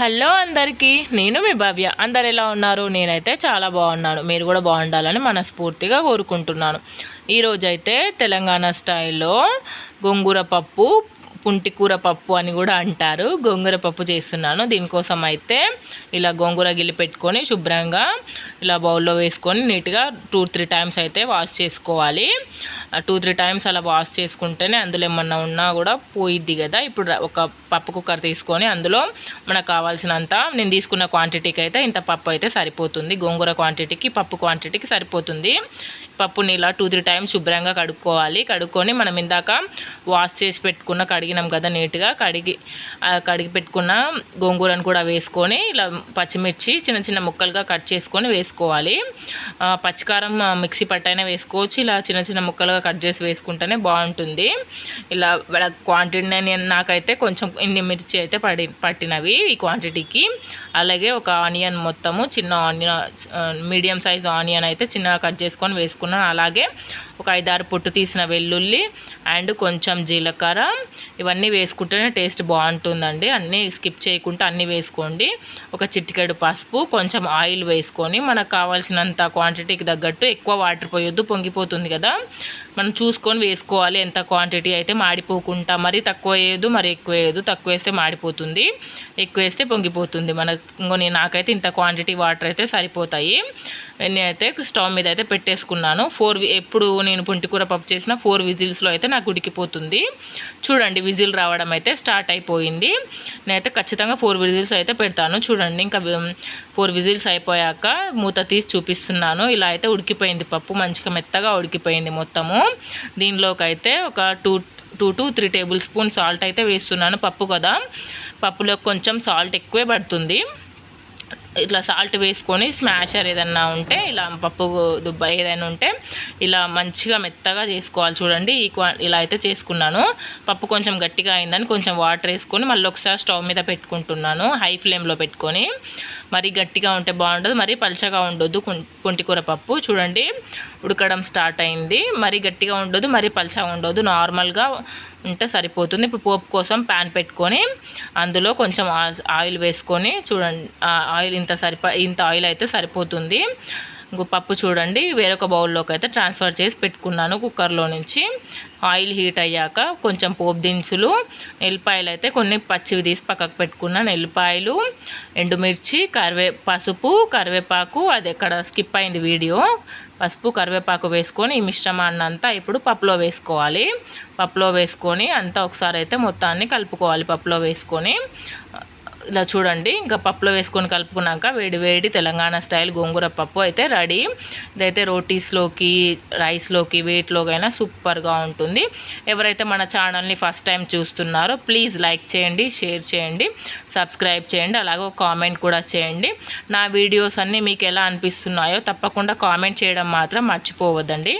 Hello అందరికీ నేను మీ భవ్య. అందరు ఎలా ఉన్నారు? నేనైతే చాలా బాగున్నాను. మీరు కూడా బాగుండాలని మనస్ఫూర్తిగా కోరుకుంటున్నాను. ఈరోజైతే తెలంగాణ స్టైల్లో గోంగూర పప్పు పుంటికూర పప్పు అని కూడా అంటారు. గోంగూర పప్పు చేస్తున్నాను. దీనికోసం అయితే ఇలా గోంగూర గిల్లి పెట్టుకొని శుభ్రంగా ఇలా బౌల్లో వేసుకొని నీట్గా టూ త్రీ టైమ్స్ అయితే వాష్ చేసుకోవాలి. టూ త్రీ టైమ్స్ అలా వాష్ చేసుకుంటేనే అందులో ఏమన్నా ఉన్నా కూడా పోయిద్ది కదా. ఇప్పుడు ఒక పప్పు కుక్కర్ తీసుకొని అందులో మనకు కావాల్సినంత నేను తీసుకున్న క్వాంటిటీకి అయితే ఇంత పప్పు అయితే సరిపోతుంది. గోంగూర క్వాంటిటీకి పప్పు క్వాంటిటీకి సరిపోతుంది. పప్పుని ఇలా టూ త్రీ టైమ్స్ శుభ్రంగా కడుక్కోవాలి. కడుక్కొని మనం ఇందాక వాష్ చేసి పెట్టుకున్న కడిగినాం కదా నీట్గా కడిగి కడిగి పెట్టుకున్న గోంగూరను కూడా వేసుకొని ఇలా పచ్చిమిర్చి చిన్న చిన్న ముక్కలుగా కట్ చేసుకొని వేసుకోవాలి. పచ్చికారం మిక్సీ పట్టైనా వేసుకోవచ్చు. ఇలా చిన్న చిన్న ముక్కలుగా కట్ చేసి వేసుకుంటేనే బాగుంటుంది. ఇలా క్వాంటిటీ నేను నాకైతే కొంచెం ఇన్ని మిర్చి అయితే పడి పట్టినవి ఈ క్వాంటిటీకి అలాగే ఒక ఆనియన్ మొత్తము చిన్న ఆనియన్ మీడియం సైజ్ ఆనియన్ అయితే చిన్నగా కట్ చేసుకొని వేసుకున్నాను. అలాగే ఒక ఐదారు పొట్టు తీసిన వెల్లుల్లి అండ్ కొంచెం జీలకర్ర. ఇవన్నీ వేసుకుంటేనే టేస్ట్ బాగుంటుందండి. అన్నీ స్కిప్ చేయకుండా అన్నీ వేసుకోండి. ఒక చిటికెడు పసుపు కొంచెం ఆయిల్ వేసుకొని మనకు కావాల్సినంత క్వాంటిటీకి తగ్గట్టు ఎక్కువ వాటర్ పోయొద్దు పొంగిపోతుంది కదా. మనం చూసుకొని వేసుకోవాలి. ఎంత క్వాంటిటీ అయితే మాడిపోకుండా మరీ తక్కువ వేయదు మరి ఎక్కువ వేయదు తక్కువ వేస్తే మాడిపోతుంది ఎక్కువ వేస్తే పొంగిపోతుంది. మన ఇంకొని నాకైతే ఇంత క్వాంటిటీ వాటర్ అయితే సరిపోతాయి. నేనైతే స్టవ్ మీద అయితే పెట్టేసుకున్నాను. ఫోర్ ఎప్పుడు నేను పుంటికూర పప్పు చేసిన ఫోర్ విజిల్స్లో అయితే నాకు ఉడికిపోతుంది. చూడండి విజిల్ రావడం అయితే స్టార్ట్ అయిపోయింది. నేనైతే ఖచ్చితంగా ఫోర్ విజిల్స్ అయితే పెడతాను. చూడండి ఇంకా ఫోర్ విజిల్స్ అయిపోయాక మూత తీసి చూపిస్తున్నాను. ఇలా అయితే ఉడికిపోయింది పప్పు. మంచిగా మెత్తగా ఉడికిపోయింది మొత్తము. దీనిలోకి అయితే ఒక two two to three tablespoon salt అయితే వేస్తున్నాను పప్పు కదా. పప్పులో కొంచెం సాల్ట్ ఎక్కువే పడుతుంది. ఇట్లా సాల్ట్ వేసుకొని స్మాషర్ ఏదన్నా ఉంటే ఇలా పప్పు దుబ్బ ఏదైనా ఉంటే ఇలా మంచిగా మెత్తగా చేసుకోవాలి చూడండి. ఈ ఇలా అయితే చేసుకున్నాను. పప్పు కొంచెం గట్టిగా అయిందని కొంచెం వాటర్ వేసుకొని మళ్ళీ ఒకసారి స్టవ్ మీద పెట్టుకుంటున్నాను హై ఫ్లేమ్లో పెట్టుకొని. మరీ గట్టిగా ఉంటే బాగుండదు మరీ పలచగా ఉండొద్దు పుంటికూర పప్పు. చూడండి ఉడకడం స్టార్ట్ అయింది. మరీ గట్టిగా ఉండదు మరీ పలచగా ఉండదు నార్మల్గా ఉంటే సరిపోతుంది. ఇప్పుడు పోపు కోసం ప్యాన్ పెట్టుకొని అందులో కొంచెం ఆయిల్ వేసుకొని చూడండి ఆయిల్ ఇంత సరిప ఇంత ఆయిల్ అయితే సరిపోతుంది. పప్పు చూడండి. వేరొక బౌల్లోకి అయితే ట్రాన్స్ఫర్ చేసి పెట్టుకున్నాను కుక్కర్లో నుంచి. ఆయిల్ హీట్ అయ్యాక కొంచెం పోపు దినుసులు ఎల్లిపాయలు అయితే కొన్ని పచ్చివి తీసి పక్కకు పెట్టుకున్నాను. ఎల్లిపాయలు ఎండుమిర్చి కరివే పసుపు కరివేపాకు అది ఎక్కడ స్కిప్ అయింది వీడియో. పసుపు కరివేపాకు వేసుకొని ఈ మిశ్రమాన్ని అంతా ఇప్పుడు పప్పులో వేసుకోవాలి. పప్పులో వేసుకొని అంతా ఒకసారి అయితే మొత్తాన్ని కలుపుకోవాలి పప్పులో వేసుకొని. ఇలా చూడండి. ఇంకా పప్పులో వేసుకొని కలుపుకున్నాక వేడి వేడి తెలంగాణ స్టైల్ గోంగూర పప్పు అయితే రెడీ. ఇదైతే రోటీస్లోకి రైస్లోకి వేటిలోకైనా సూపర్గా ఉంటుంది. ఎవరైతే మన ఛానల్ని ఫస్ట్ టైం చూస్తున్నారో ప్లీజ్ లైక్ చేయండి షేర్ చేయండి సబ్స్క్రైబ్ చేయండి అలాగే కామెంట్ కూడా చేయండి. నా వీడియోస్ అన్నీ మీకు ఎలా అనిపిస్తున్నాయో తప్పకుండా కామెంట్ చేయడం మాత్రం మర్చిపోవద్దండి.